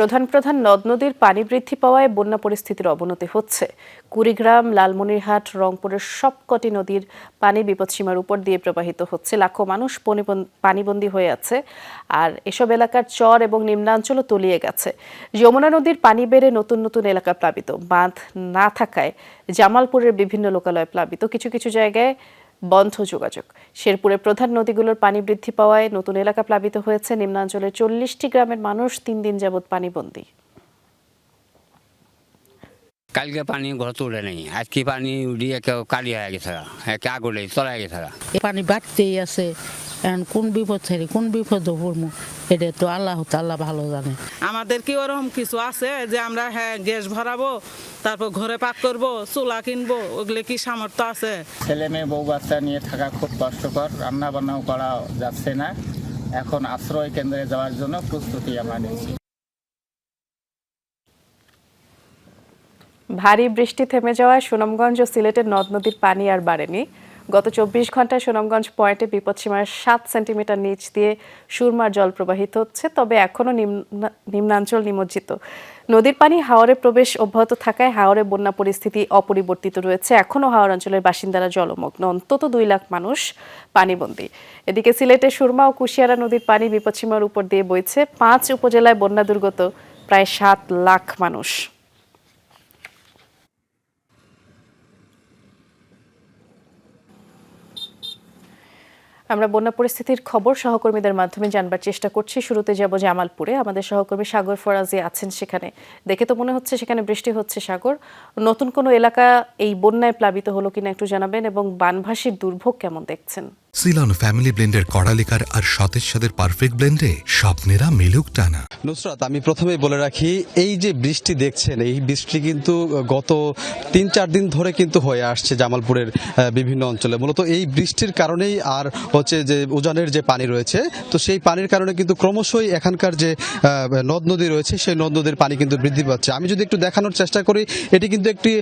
প্রধান প্রধান নদ নদীর পানি বৃদ্ধি পাওয়ায় বন্যা পরিস্থিতির অবনতি হচ্ছে। কুড়িগ্রাম, লালমনিরহাট, রংপুরের সবকটি নদীর পানি বিপদসীমার উপর দিয়ে প্রবাহিত হচ্ছে। লাখো মানুষ পনিবন- পানিবন্দী হয়ে আছে আর এসব এলাকার চর এবং নিম্নাঞ্চলও তলিয়ে গেছে। যমুনা নদীর পানি বেড়ে নতুন নতুন এলাকা প্লাবিত। বাঁধ না থাকায় জামালপুরের বিভিন্ন লোকালয় প্লাবিত। কিছু কিছু জায়গায় বন্ধ যোগাযোগ। শেরপুরে প্রধান নদীগুলোর পানি বৃদ্ধি পাওয়ায় নতুন এলাকা প্লাবিত হয়েছে নিম্নাঞ্চলের চল্লিশটি গ্রামের মানুষ তিন দিন যাবৎ পানিবন্দী। কালকে পানি ঘর তুলে নেই। আজকে পানি উড়িয়ে কেউ কালি হয়ে গেছে একে আগুলে চলে গেছে। এ পানি বাড়তেই আছে। এখন কোন বিপদ ছেড়ে কোন বিপদ পড়ব এটা তো আল্লাহ আল্লাহ ভালো জানে। আমাদের কি ওরকম কিছু আছে যে আমরা হ্যাঁ গ্যাস ভরাবো তারপর ঘরে পাক করব চুলা কিনবো ওগুলো কি সামর্থ্য আছে? ছেলে মেয়ে বউ বাচ্চা নিয়ে থাকা খুব কষ্টকর রান্না বান্নাও করা যাচ্ছে না। এখন আশ্রয় কেন্দ্রে যাওয়ার জন্য প্রস্তুতি আমরা নিচ্ছি। ভারী বৃষ্টি থেমে যাওয়ায় সুনামগঞ্জ ও সিলেটের নদ নদীর পানি আর বাড়েনি। গত চব্বিশ ঘন্টায় সুনামগঞ্জ পয়েন্টে বিপদসীমার সাত সেন্টিমিটার নিচ দিয়ে সুরমার জল প্রবাহিত হচ্ছে, তবে এখনও নিম্না- নিম্নাঞ্চল নিমজ্জিত। নদীর পানি হাওরে প্রবেশ অব্যাহত থাকায় হাওরে বন্যা পরিস্থিতি অপরিবর্তিত রয়েছে। এখনও হাওর অঞ্চলের বাসিন্দারা জলমগ্ন, অন্তত দুই লাখ মানুষ পানিবন্দী। এদিকে সিলেটে সুরমা ও কুশিয়ারা নদীর পানি বিপদসীমার উপর দিয়ে বইছে। পাঁচ উপজেলায় বন্যা দুর্গত প্রায় সাত লাখ মানুষ। আমরা বন্যা পরিস্থিতির খবর সহকর্মীদের মাধ্যমে জানবার চেষ্টা করছি। শুরুতে যাব জামালপুরে। আমাদের সহকর্মী সাগর ফরাজি আছেন সেখানে। দেখে তো মনে হচ্ছে সেখানে বৃষ্টি হচ্ছে সাগর। নতুন কোনো এলাকা এই বন্যায় প্লাবিত হলো কিনা একটু জানাবেন এবং বানভাসির দুর্ভোগ কেমন দেখছেন? সিলন ফ্যামিলি ব্লেন্ডের কড়ালিকার আর সতেজ সাদের পারফেক্ট ব্লেন্ডে স্বপ্নেরা মিলুক টানা। নুসরাত, আমি প্রথমেই বলে রাখি, এই যে বৃষ্টি দেখছেন, এই বৃষ্টি কিন্তু গত তিন চার দিন ধরে কিন্তু হয়ে আসছে জামালপুরের বিভিন্ন অঞ্চলে। মূলত এই বৃষ্টির কারণেই আর হচ্ছে যে উজানের যে পানি রয়েছে, তো সেই পানির কারণে কিন্তু ক্রমশই এখানকার যে নদ নদী রয়েছে, সেই নদ নদীর পানি কিন্তু বৃদ্ধি পাচ্ছে। আমি যদি একটু দেখানোর চেষ্টা করি, এটি কিন্তু একটি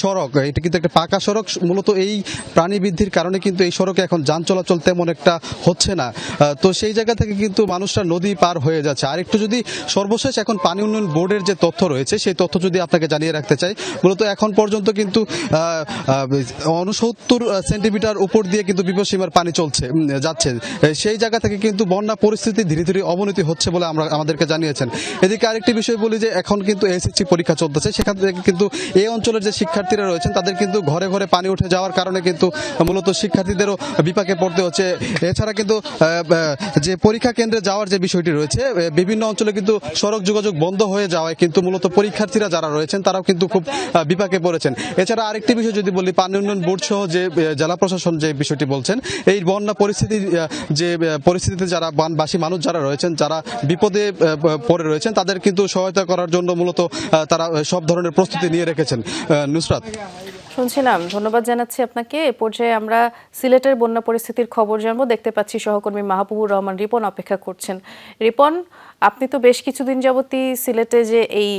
সড়ক, এটি কিন্তু একটা পাকা সড়ক। মূলত এই প্রাণী বৃদ্ধির কারণে কিন্তু এই সড়কে এখন যান চলাচল তেমন একটা হচ্ছে না। তো সেই জায়গা থেকে কিন্তু মানুষরা নদী পার হয়ে যাচ্ছে। আর একটু যদি সর্বশেষ এখন পানি উন্নয়ন বোর্ডের যে তথ্য রয়েছে, সেই তথ্য যদি আপনাকে জানিয়ে রাখতে চাই, মূলত এখন পর্যন্ত কিন্তু উনসত্তর সেন্টিমিটার উপর দিয়ে কিন্তু বিপদসীমার পানি চলছে যাচ্ছে। সেই জায়গা থেকে কিন্তু বন্যা পরিস্থিতি ধীরে ধীরে অবনতি হচ্ছে বলে আমরা, আমাদেরকে জানিয়েছেন। এদিকে আরেকটি বিষয় বলি যে, এখন কিন্তু এসএসসি পরীক্ষা চলতেছে। সেখান থেকে কিন্তু এই অঞ্চলের যে শিক্ষার্থীরা রয়েছেন, তাদের কিন্তু ঘরে ঘরে পানি উঠে যাওয়ার কারণে কিন্তু মূলত শিক্ষার্থীদেরও বিপাকে পড়তে হচ্ছে। এছাড়া কিন্তু যে পরীক্ষা কেন্দ্রে যাওয়ার যে বিষয়টি রয়েছে বিভিন্ন অঞ্চলে কিন্তু সড়ক যোগাযোগ বন্ধ হয়ে যাওয়ায় কিন্তু মূলত পরীক্ষার্থীরা যারা রয়েছেন, তারাও কিন্তু খুব বিপাকে পড়েছেন। এছাড়া আরেকটি বিষয় যদি বলি, পানি উন্নয়ন বোর্ড সহ যে জেলা প্রশাসন যে বিষয়টি বলছেন, এই বন্যা পরিস্থিতি যে পরিস্থিতিতে যারা বানবাসী মানুষ যারা রয়েছেন, যারা বিপদে পড়ে রয়েছেন, তাদের কিন্তু সহায়তা করার জন্য মূলত তারা সব ধরনের প্রস্তুতি নিয়ে রেখেছেন। নুসরাত। শুনছিলাম। ধন্যবাদ জানাচ্ছি আপনাকে। এ পর্যায়ে আমরা সিলেটের বন্যা পরিস্থিতির খবর জানব। দেখতে পাচ্ছি সহকর্মী মাহবুবুর রহমান রিপন অপেক্ষা করছেন। রিপন, আপনি তো বেশ কিছুদিন যাবতই সিলেটে যে এই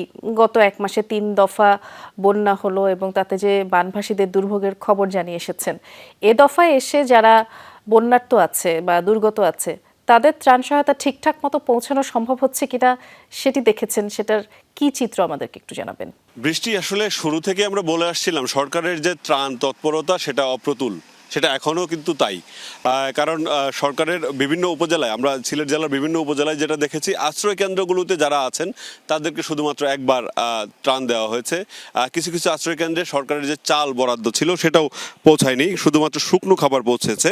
গত এক মাসে তিন দফা বন্যা হলো এবং তাতে যে বানভাসীদের দুর্ভোগের খবর জানিয়ে এসেছেন, এ দফায় এসে যারা বন্যার্ত আছে বা দুর্গত আছে তাদের ত্রাণ সহায়তা ঠিকঠাক মতো পৌঁছানো সম্ভব হচ্ছে কিনা সেটি দেখেছেন। সেটার কি চিত্র আমাদেরকে একটু জানাবেন। বৃষ্টি আসলে শুরু থেকে আমরা বলে আসছিলাম, সরকারের যে ত্রাণ তৎপরতা সেটা অপ্রতুল, সেটা এখনও কিন্তু তাই। কারণ সরকারের বিভিন্ন উপজেলায়, আমরা সিলেট জেলার বিভিন্ন উপজেলায় যেটা দেখেছি, আশ্রয় কেন্দ্রগুলোতে যারা আছেন, তাদেরকে শুধুমাত্র একবার ত্রাণ দেওয়া হয়েছে। কিছু কিছু আশ্রয় কেন্দ্রে সরকারের যে চাল বরাদ্দ ছিল সেটাও পৌঁছায়নি, শুধুমাত্র শুকনো খাবার পৌঁছেছে।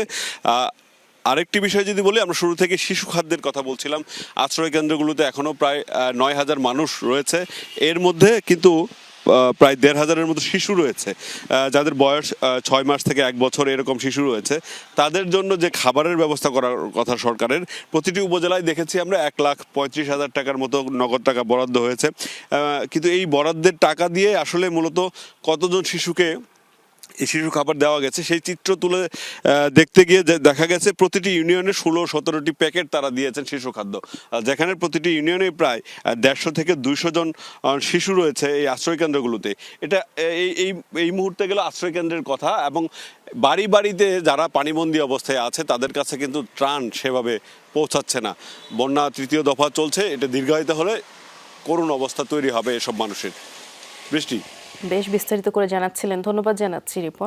আরেকটি বিষয় যদি বলি, আমরা শুরু থেকে শিশু খাদ্যের কথা বলছিলাম। আশ্রয় কেন্দ্রগুলোতে এখনও প্রায় নয় হাজার মানুষ রয়েছে। এর মধ্যে কিন্তু প্রায় দেড় হাজারের মতো শিশু রয়েছে। যাদের বয়স ছয় মাস থেকে এক বছর এরকম শিশু রয়েছে। তাদের জন্য যে খাবারের ব্যবস্থা করার কথা সরকারের, প্রতিটি উপজেলায় দেখেছি আমরা এক লাখ পঁয়ত্রিশ হাজার টাকার মতো নগদ টাকা বরাদ্দ হয়েছে। কিন্তু এই বরাদ্দের টাকা দিয়ে আসলে মূলত কতজন শিশুকে শিশু খাবার দেওয়া গেছে। সেই চিত্র তুলে দেখতে গিয়ে দেখা গেছে প্রতিটি ইউনিয়নে ষোলো সতেরোটি প্যাকেট তারা দিয়েছেন শিশু খাদ্য। যেখানে প্রতিটি ইউনিয়নে প্রায় দেড়শো থেকে দুইশো জন শিশু রয়েছে এই আশ্রয় কেন্দ্রগুলোতে। এটা, এই এই এই মুহূর্তে গেল আশ্রয় কেন্দ্রের কথা এবং বাড়ি বাড়িতে যারা পানিবন্দী অবস্থায় আছে, তাদের কাছে কিন্তু ত্রাণ সেভাবে পৌঁছাচ্ছে না। বন্যা তৃতীয় দফা চলছে, এটা দীর্ঘায়িত হলে করুণ অবস্থা তৈরি হবে এসব মানুষের। বৃষ্টি। বেশ বিস্তারিত করে জানাচ্ছিলেন। ধন্যবাদ জানাচ্ছি রিপন।